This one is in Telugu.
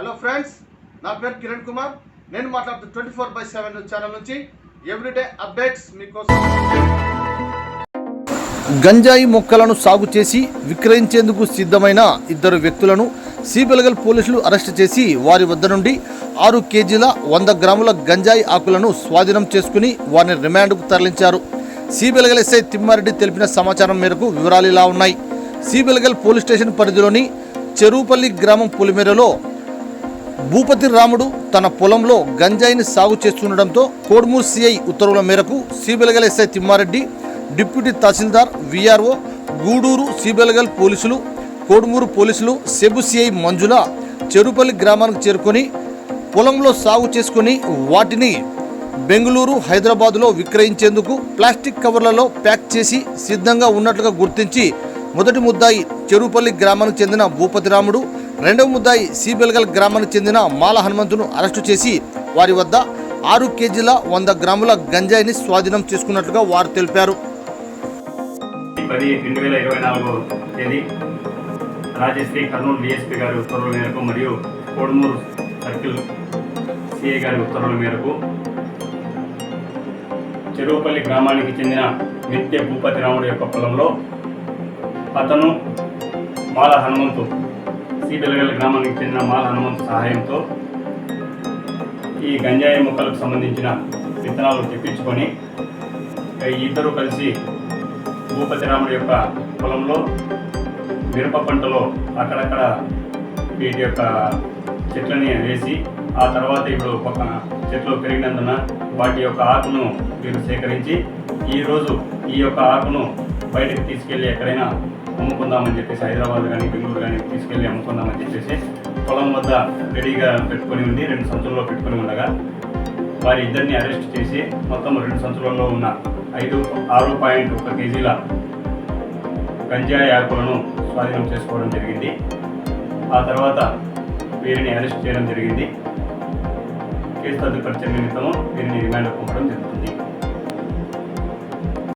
హలో ఫ్రెండ్స్ నా పేరు కిరణ్ కుమార్. నేను మాట్లాడుతూ twenty four by seven channel నుంచి ఎవ్రీడే అప్డేట్స్ మీకోసం. గంజాయి మొక్కలను సాగు చేసి విక్రయించేందుకు సిద్ధమైన ఇద్దరు వ్యక్తులను సిబిలగల్ పోలీసులు అరెస్టు చేసి వారి వద్ద నుండి ఆరు కేజీల వంద గ్రాముల గంజాయి ఆకులను స్వాధీనం చేసుకుని వారిని రిమాండ్కు తరలించారు. సిబిలగల్ ఎస్ఐ తిమ్మారెడ్డి తెలిపిన సమాచారం మేరకు వివరాలు ఇలా ఉన్నాయి. సిబిలగల్ పోలీస్ స్టేషన్ పరిధిలోని చెరువుపల్లి గ్రామం పులిమేరలో భూపతి రాముడు తన పొలంలో గంజాయిని సాగు చేస్తుండటంతో కోడ్మూరు సిఐ ఉత్తర్వుల మేరకు Sibilagal SI Thimmareddy deputy tahsildar VRO Gudur Sibilagal పోలీసులు కోడుమూరు పోలీసులు సెబు సిఐ మంజుల చెరుపల్లి గ్రామానికి చేరుకొని పొలంలో సాగు చేసుకుని వాటిని బెంగళూరు హైదరాబాదులో విక్రయించేందుకు ప్లాస్టిక్ కవర్లలో ప్యాక్ చేసి సిద్ధంగా ఉన్నట్లుగా గుర్తించి మొదటి ముద్దాయి చెరుపల్లి గ్రామానికి చెందిన భూపతిరాముడు రెండవ ముద్దాయి సిబెల్గల్ గ్రామానికి చెందిన మాల హనుమంతును అరెస్టు చేసి వారి వద్ద ఆరు కేజీల వంద గ్రాముల గంజాయిని స్వాధీనం చేసుకున్నట్లుగా వారు తెలిపారు. పది రెండు వేల ఇరవై నాలుగో తేదీ రాజశ్రీ కర్నూలు డిఎస్పీ గారి ఉత్తర్వుల మేరకు మరియు కోడుమూరు సర్కిల్ సిఐ గారి ఉత్తర్వుల మేరకు చెరువుపల్లి గ్రామానికి చెందిన నిత్య భూపతి రాముడు యొక్క పొలంలో అతను మాల హనుమంతు సిబెలగల్ గ్రామానికి చెందిన మాల హనుమంత్ సహాయంతో ఈ గంజాయి మొక్కలకు సంబంధించిన విత్తనాలు తెప్పించుకొని ఇద్దరు కలిసి భూపతి రాముడి యొక్క పొలంలో మిరప పంటలో అక్కడక్కడ వీటి యొక్క చెట్లని వేసి ఆ తర్వాత ఇప్పుడు పక్కన చెట్లు పెరిగినందున వాటి యొక్క ఆకును వీరు సేకరించి ఈరోజు ఈ యొక్క ఆకును బయటకు తీసుకెళ్ళి ఎక్కడైనా అమ్ముకుందామని చెప్పేసి హైదరాబాద్ కానీ బెంగళూరు కానీ తీసుకెళ్ళి అమ్ముకుందామని చెప్పేసి పొలం వద్ద రెడీగా పెట్టుకొని ఉంది రెండు సంచుల్లో పెట్టుకొని ఉండగా వారి ఇద్దరిని అరెస్ట్ చేసి మొత్తం రెండు సంచులలో ఉన్న ఐదు ఆరు పాయింట్ ఒక కేజీల గంజాయి ఆకులను స్వాధీనం చేసుకోవడం జరిగింది. ఆ తర్వాత వీరిని అరెస్ట్ చేయడం జరిగింది. కేసు తదుపరి చర్య నిమిత్తము వీరిని రిమాండ్ పంపడం జరుగుతుంది.